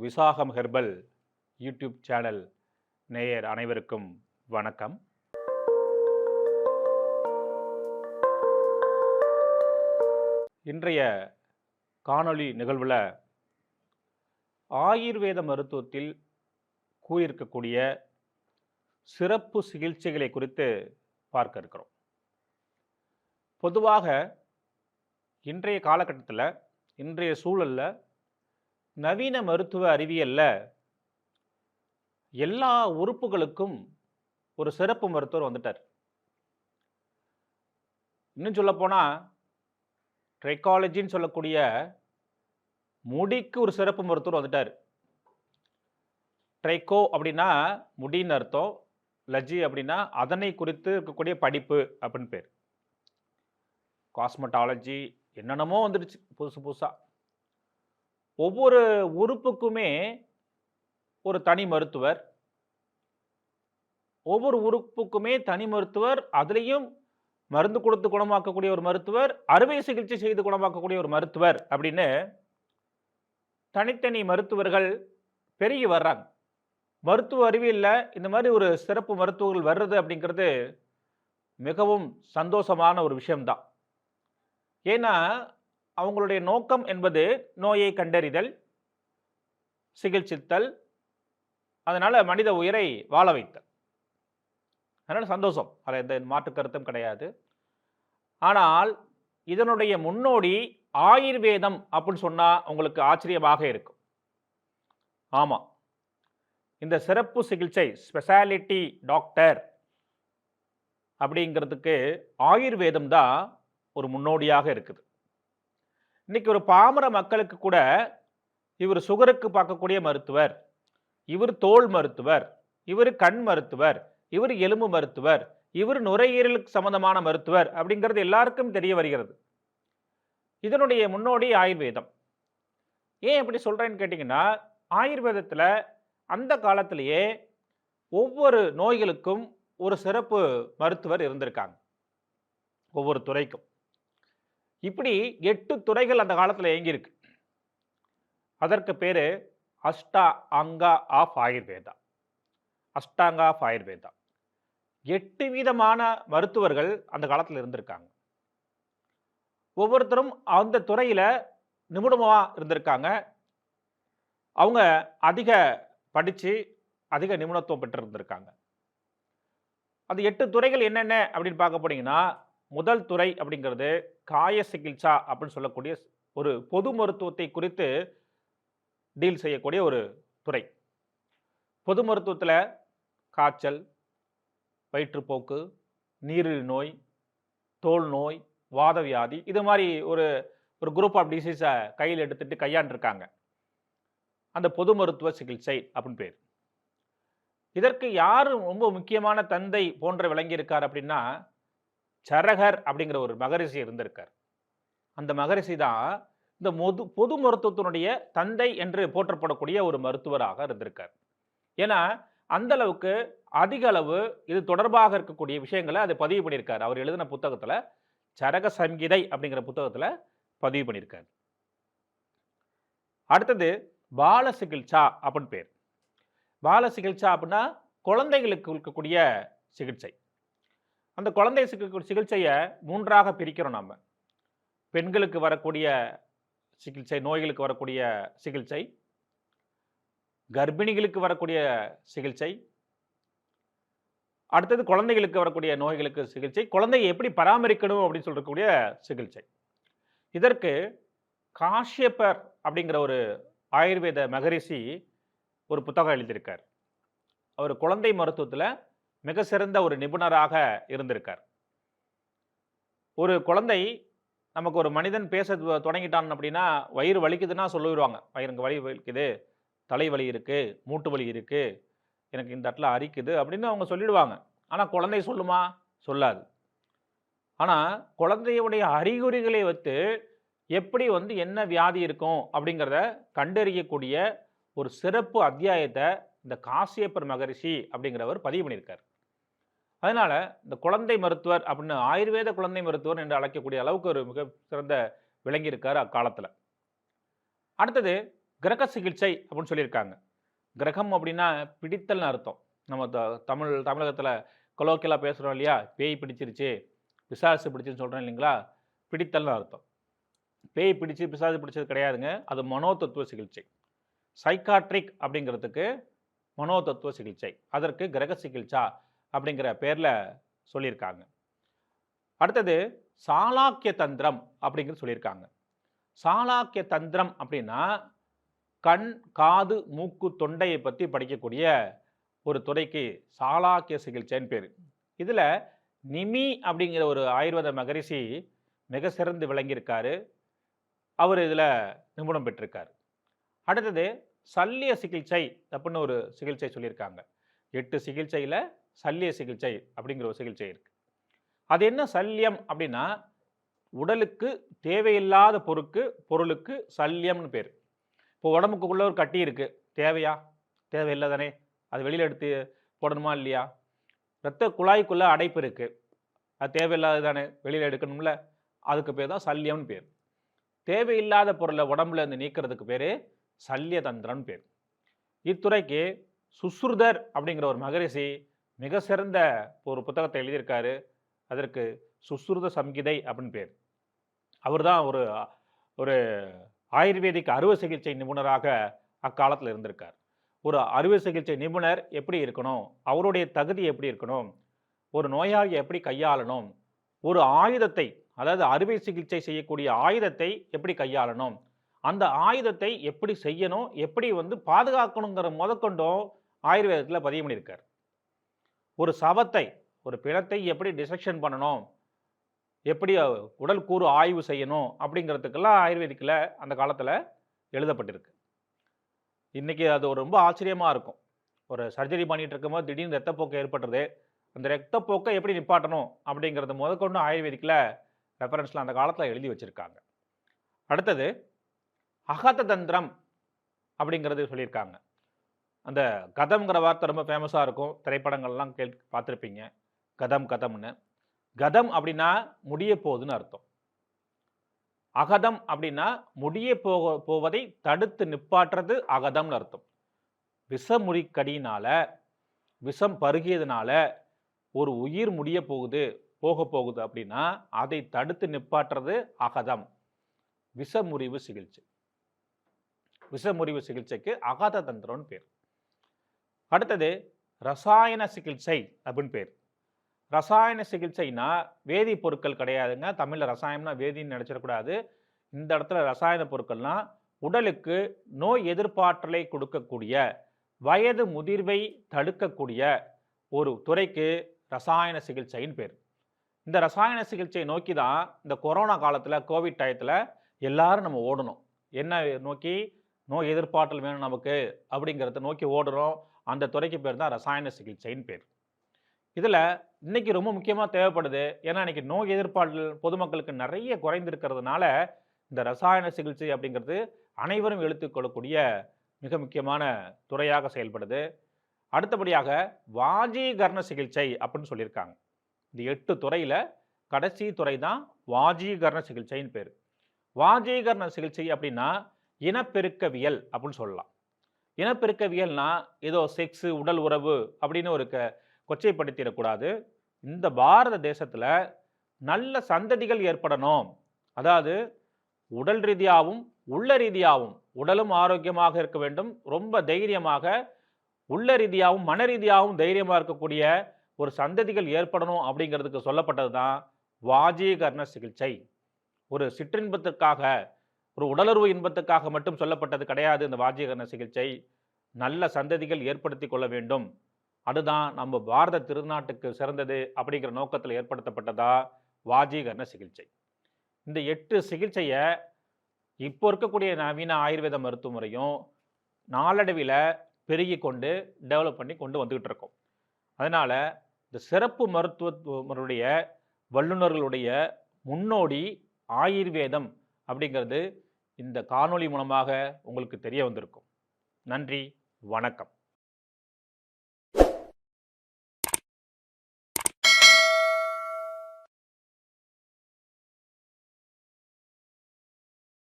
Visakam herbal YouTube channel நேயர் அனைவருக்கும் வணக்கம். இன்றைய காணொளி நிகழ்வில் ஆயுர்வேத மருத்துவத்தில் கூறியிருக்கக்கூடிய சிறப்பு சிகிச்சைகளை குறித்து பார்க்க இருக்கிறோம். பொதுவாக இன்றைய காலகட்டத்தில் இன்றைய சூழலில் நவீன மருத்துவ அறிவியலில் எல்லா உறுப்புகளுக்கும் ஒரு சிறப்பு மருத்துவர் வந்துட்டார். இன்னும் சொல்லப்போனால் ட்ரைக்காலஜின்னு சொல்லக்கூடிய முடிக்கு ஒரு சிறப்பு மருத்துவர் வந்துட்டார். ட்ரைக்கோ அப்படின்னா முடின்னு அர்த்தம் லஜி அப்படின்னா அதனை குறித்து இருக்கக்கூடிய படிப்பு அப்படின்னு பேர். காஸ்மெட்டாலஜி என்னென்னமோ வந்துடுச்சு புதுசு புதுசாக ஒவ்வொரு உறுப்புக்குமே ஒரு தனி மருத்துவர். ஒவ்வொரு உறுப்புக்குமே தனி மருத்துவர் அதுலேயும் மருந்து கொடுத்து குணமாக்கக்கூடிய ஒரு மருத்துவர் அறுவை சிகிச்சை செய்து குணமாக்கக்கூடிய ஒரு மருத்துவர் அப்படின்னு தனித்தனி மருத்துவர்கள் பெருகி வர்றாங்க. மருத்துவ அறிவியலில் இந்த மாதிரி ஒரு சிறப்பு மருத்துவர்கள் வர்றது அப்படிங்கிறது மிகவும் சந்தோஷமான ஒரு விஷயம்தான். ஏன்னா அவங்களுடைய நோக்கம் என்பது நோயை கண்டறிதல் சிகிச்சைத்தல் அதனால் மனித உயிரை வாழ வைத்தல். அதனால் சந்தோஷம். அதில் எந்த மாற்று கருத்தும் கிடையாது. ஆனால் இதனுடைய முன்னோடி ஆயுர்வேதம் அப்படின்னு சொன்னால் உங்களுக்கு ஆச்சரியமாக இருக்கும். ஆமாம் இந்த சிறப்பு சிகிச்சை ஸ்பெஷாலிட்டி டாக்டர் அப்படிங்கிறதுக்கு ஆயுர்வேதம் தான் ஒரு முன்னோடியாக இருக்குது. இன்னைக்கு ஒரு பாமர மக்களுக்கு கூட இவர் சுகருக்கு பார்க்கக்கூடிய மருத்துவர் இவர் தோல் மருத்துவர் இவர் கண் மருத்துவர் இவர் எலும்பு மருத்துவர் இவர் நுரையீரலுக்கு சம்பந்தமான மருத்துவர் அப்படிங்கிறது எல்லாருக்கும் தெரிய வருகிறது. இதனுடைய முன்னோடி ஆயுர்வேதம். ஏன் எப்படி சொல்கிறேன்னு கேட்டிங்கன்னா ஆயுர்வேதத்தில் அந்த காலத்திலேயே ஒவ்வொரு நோய்களுக்கும் ஒரு சிறப்பு மருத்துவர் இருந்திருக்காங்க. ஒவ்வொரு துறைக்கும். இப்படி எட்டு துறைகள் அந்த காலத்தில் இயங்கியிருக்கு. அதற்கு பேர் Ashtanga of Ayurveda. Ashtanga of Ayurveda. எட்டு விதமான மருத்துவர்கள் அந்த காலத்தில் இருந்திருக்காங்க. ஒவ்வொருத்தரும் அந்த துறையில் நிபுணமாக இருந்திருக்காங்க. அவங்க அதிக படித்து அதிக நிபுணத்துவம் பெற்றிருந்திருக்காங்க. அது எட்டு துறைகள் என்னென்ன அப்படின்னு பார்க்க போனீங்கன்னா முதல் துறை அப்படிங்கிறது காய சிகிச்சா அப்படின்னு சொல்லக்கூடிய ஒரு பொது மருத்துவத்தை குறித்து டீல் செய்யக்கூடிய ஒரு துறை. பொது மருத்துவத்தில் காய்ச்சல் வயிற்றுப்போக்கு நீரிழிவு நோய் தோல் நோய் வாதவியாதி இது மாதிரி ஒரு ஒரு குரூப் ஆஃப் டிசீஸை கையில் எடுத்துட்டு கையாண்டிருக்காங்க. அந்த பொது மருத்துவ சிகிச்சை அப்படின்னு பேர். இதற்கு யார் ரொம்ப முக்கியமான தந்தை போன்ற விளங்கியிருக்கார் அப்படின்னா சரகர் அப்படிங்கிற ஒரு மகரிஷி இருந்திருக்கார். அந்த மகரிஷி தான் இந்த மொது பொது மருத்துவத்தினுடைய தந்தை என்று போற்றப்படக்கூடிய ஒரு மருத்துவராக இருந்திருக்கார். ஏன்னா அந்த அளவுக்கு அதிக அளவு இது தொடர்பாக இருக்கக்கூடிய விஷயங்களை அதை பதிவு பண்ணியிருக்கார். அவர் எழுதின புத்தகத்தில் சரக சங்கீதை அப்படிங்கிற புத்தகத்தில் பதிவு பண்ணியிருக்கார். அடுத்தது பால சிகிச்சா அப்படின்னு பேர். பால சிகிச்சா அப்படின்னா குழந்தைகளுக்கு இருக்கக்கூடிய சிகிச்சை. அந்த குழந்தை சிகிச்சையை மூன்றாக பிரிக்கிறோம் நம்ம பெண்களுக்கு வரக்கூடிய சிகிச்சை நோய்களுக்கு வரக்கூடிய சிகிச்சை கர்ப்பிணிகளுக்கு வரக்கூடிய சிகிச்சை அடுத்தது குழந்தைகளுக்கு வரக்கூடிய நோய்களுக்கு சிகிச்சை குழந்தையை எப்படி பராமரிக்கணும் அப்படின்னு சொல்லக்கூடிய சிகிச்சை. இதற்கு காஷ்யப்பர் அப்படிங்கிற ஒரு ஆயுர்வேத மகரிஷி ஒரு புத்தகம் எழுதியிருக்கார். அவர் குழந்தை மருத்துவத்தில் மிக சிறந்த ஒரு நிபுணராக இருந்திருக்கார். ஒரு குழந்தை நமக்கு ஒரு மனிதன் பேச தொடங்கிட்டான் அப்படின்னா வயிறு வலிக்குதுன்னா சொல்லிடுவாங்க வயிறுங்க வலி வலிக்குது. தலைவலி இருக்குது மூட்டு வலி இருக்குது எனக்கு இந்த இடத்துல அரிக்குது. அப்படின்னு அவங்க சொல்லிடுவாங்க. ஆனால் குழந்தை சொல்லுமா? சொல்லாது. ஆனால் குழந்தையுடைய அறிகுறிகளை வைத்து எப்படி வந்து என்ன வியாதி இருக்கும் அப்படிங்கிறத கண்டறியக்கூடிய ஒரு சிறப்பு அத்தியாயத்தை இந்த காசியப்பர் மகரிஷி அப்படிங்கிறவர் பதிவு பண்ணியிருக்கார். அதனால இந்த குழந்தை மருத்துவர் அப்படின்னு ஆயுர்வேத குழந்தை மருத்துவர் என்று அழைக்கக்கூடிய அளவுக்கு ஒரு மிக சிறந்த விளங்கியிருக்கார் அக்காலத்தில். அடுத்தது கிரக சிகிச்சை அப்படின்னு சொல்லியிருக்காங்க. கிரகம் அப்படின்னா பிடித்தல்னு அர்த்தம். நம்ம த- தமிழ் தமிழகத்தில் கொலோக்கியலாக பேசுகிறோம் இல்லையா? பேய் பிடிச்சிருச்சு பிசாசு பிடிச்சுன்னு சொல்கிறோம் இல்லைங்களா? பிடித்தல்னு அர்த்தம். பேய் பிடிச்சு பிசாசு பிடிச்சது கிடையாதுங்க. அது மனோதத்துவ சிகிச்சை. சைக்காட்ரிக் அப்படிங்கிறதுக்கு மனோதத்துவ சிகிச்சை. அதற்கு கிரக சிகிச்சா. அப்படிங்கிற பேரில் சொல்லியிருக்காங்க. அடுத்தது சாலாக்கிய தந்திரம் அப்படிங்கிறது சொல்லியிருக்காங்க. சாலாக்கிய தந்திரம் அப்படின்னா கண் காது மூக்கு தொண்டையை பற்றி படிக்கக்கூடிய ஒரு துறைக்கு சாலாக்கிய சிகிச்சைன்னு பேர். இதில் நிமி அப்படிங்கிற ஒரு ஆயுர்வேத மகரிஷி மிக சிறந்து விளங்கியிருக்காரு. அவர் இதில் நிபுணம் பெற்றிருக்கார். அடுத்தது சல்லிய சிகிச்சை அப்படின்னு ஒரு சிகிச்சை சொல்லியிருக்காங்க. எட்டு சிகிச்சையில் சல்லிய சிகிச்சை அப்படிங்கிற ஒரு சிகிச்சை இருக்குது அது என்ன சல்லியம் அப்படின்னா உடலுக்கு தேவையில்லாத பொருக்கு பொருளுக்கு சல்லியம்னு பேர். இப்போ உடம்புக்குள்ளே ஒரு கட்டி இருக்குது தேவையா? தேவையில்லை தானே. அது வெளியில் எடுத்து போடணுமா இல்லையா? இரத்த குழாய்க்குள்ளே அடைப்பு இருக்குது அது தேவையில்லாத தானே. வெளியில் எடுக்கணும்ல. அதுக்கு பேர் தான் சல்லியம்னு பேர். தேவையில்லாத பொருளை உடம்புல இருந்து நீக்கிறதுக்கு பேர் சல்லிய தந்திரம்னு பேர். இத்துறைக்கு சுஸ்ருதர் அப்படிங்கிற ஒரு மகரிஷி மிக சிறந்த ஒரு புத்தகத்தை எழுதியிருக்காரு. அதற்கு சுஸ்ருத சம்கிதை அப்படின்னு பேர். அவர் தான் ஒரு ஒரு ஆயுர்வேதிக் அறுவை சிகிச்சை நிபுணராக அக்காலத்தில் இருந்திருக்கார். ஒரு அறுவை சிகிச்சை நிபுணர் எப்படி இருக்கணும்? அவருடைய தகுதி எப்படி இருக்கணும்? ஒரு நோயாளியை எப்படி கையாளணும்? ஒரு ஆயுதத்தை அதாவது அறுவை சிகிச்சை செய்யக்கூடிய ஆயுதத்தை எப்படி கையாளணும்? அந்த ஆயுதத்தை எப்படி செய்யணும்? எப்படி வந்து பாதுகாக்கணுங்கிற முதற்கொண்டும் ஆயுர்வேதத்தில் பதிவு பண்ணியிருக்கார் ஒரு சவத்தை ஒரு பிணத்தை எப்படி டிசெக்ஷன் பண்ணணும்? எப்படி உடல் கூறு ஆய்வு செய்யணும்? அப்படிங்கிறதுக்கெல்லாம் ஆயுர்வேதிக்கில் அந்த காலத்தில் எழுதப்பட்டிருக்கு. இன்றைக்கி அது ஒரு ரொம்ப ஆச்சரியமாக இருக்கும். ஒரு சர்ஜரி பண்ணிகிட்டு இருக்கும்போது திடீர்னு ரத்தப்போக்கு ஏற்பட்டுறது அந்த ரத்தப்போக்கை எப்படி நிப்பாட்டணும்? அப்படிங்கிறது முதற்கொண்டு ஆயுர்வேதிக்கில் ரெஃபரன்ஸில் அந்த காலத்தில் எழுதி வச்சுருக்காங்க. அடுத்தது அகத தந்திரம் அப்படிங்கிறது சொல்லியிருக்காங்க. அந்த கதம்ங்கிற வார்த்தை ரொம்ப ஃபேமஸாக இருக்கும். திரைப்படங்கள்லாம் கேள் பார்த்துருப்பீங்க. கதம் கதம்னு. கதம் அப்படின்னா முடிய போகுதுன்னு அர்த்தம். அகதம் அப்படின்னா முடிய போக போவதை தடுத்து நிப்பாட்டுறது அகதம்னு அர்த்தம். விஷமுறிக்கடியினால் விஷம் பருகியதுனால ஒரு உயிர் முடிய போகுது போக போகுது அப்படின்னா அதை தடுத்து நிப்பாட்டுறது அகதம். விஷமுறிவு சிகிச்சை விஷமுறிவு சிகிச்சைக்கு அகாத தந்திரம்னு பேர். அடுத்தது ரசாயன சிகிச்சை அப்படின்னு பேர். ரசாயன சிகிச்சைனா வேதிப்பொருட்கள் கிடையாதுங்க. தமிழில் ரசாயனம்னா வேதின்னு நினச்சிடக்கூடாது இந்த இடத்துல ரசாயன பொருட்கள்னால் உடலுக்கு நோய் எதிர்ப்பாற்றலை கொடுக்கக்கூடிய வயது முதிர்வை தடுக்கக்கூடிய ஒரு துறைக்கு ரசாயன சிகிச்சைன்னு பேர். இந்த ரசாயன சிகிச்சையை நோக்கி தான் இந்த கொரோனா காலத்தில் கோவிட் டயத்தில் எல்லாரும் நம்ம ஓடணும். என்ன நோக்கி? நோய் எதிர்ப்பாற்றல் வேணும் நமக்கு அப்படிங்கிறத நோக்கி ஓடுறோம். அந்த துறைக்கு பேர் தான் ரசாயன சிகிச்சைன்னு பேர். இதில் இன்றைக்கி ரொம்ப முக்கியமாக தேவைப்படுது. ஏன்னா இன்றைக்கி நோய் எதிர்ப்பாளர்கள் பொதுமக்களுக்கு நிறைய குறைந்திருக்கிறதுனால இந்த ரசாயன சிகிச்சை அப்படிங்கிறது அனைவரும் எடுத்துக்கொள்ளக்கூடிய மிக முக்கியமான துறையாக செயல்படுது. அடுத்தபடியாக வாஜீகரண சிகிச்சை அப்படின்னு சொல்லியிருக்காங்க. இந்த எட்டு துறையில் கடைசி துறை தான் வாஜீகரண சிகிச்சைன்னு பேர். வாஜீகரண சிகிச்சை அப்படின்னா இனப்பெருக்கவியல் அப்படின்னு சொல்லலாம். இனப்பெருக்கவியல்னா ஏதோ செக்ஸு உடல் உறவு அப்படின்னு ஒரு க கொச்சைப்படுத்திடக்கூடாது. இந்த பாரத தேசத்தில் நல்ல சந்ததிகள் ஏற்படணும். அதாவது உடல் ரீதியாகவும் உள்ள ரீதியாகவும் உடலும் ஆரோக்கியமாக இருக்க வேண்டும். ரொம்ப தைரியமாக உள்ள ரீதியாகவும் மன ரீதியாகவும் தைரியமாக இருக்கக்கூடிய ஒரு சந்ததிகள் ஏற்படணும் அப்படிங்கிறதுக்கு சொல்லப்பட்டது தான் வாஜீகரண சிகிச்சை. ஒரு சிற்றின்பத்திற்காக ஒரு உடலுறவு இன்பத்துக்காக மட்டும் சொல்லப்பட்டது கிடையாது இந்த வாஜீகரண சிகிச்சை. நல்ல சந்ததிகள் ஏற்படுத்தி கொள்ள வேண்டும். அதுதான் நம்ம பாரத திருநாட்டுக்கு சிறந்தது அப்படிங்கிற நோக்கத்தில் ஏற்படுத்தப்பட்டதா வாஜீகரண சிகிச்சை. இந்த எட்டு சிகிச்சையை இப்போ இருக்கக்கூடிய நவீன ஆயுர்வேத மருத்துவ முறையும் நாளடைவில் பெருகி கொண்டு டெவலப் பண்ணி கொண்டு வந்துக்கிட்டு இருக்கோம். அதனால் இந்த சிறப்பு மருத்துவ வல்லுநர்களுடைய முன்னோடி ஆயுர்வேதம் அப்படிங்கிறது இந்த காணொளி மூலமாக உங்களுக்கு தெரிய வந்திருக்கும். நன்றி வணக்கம்.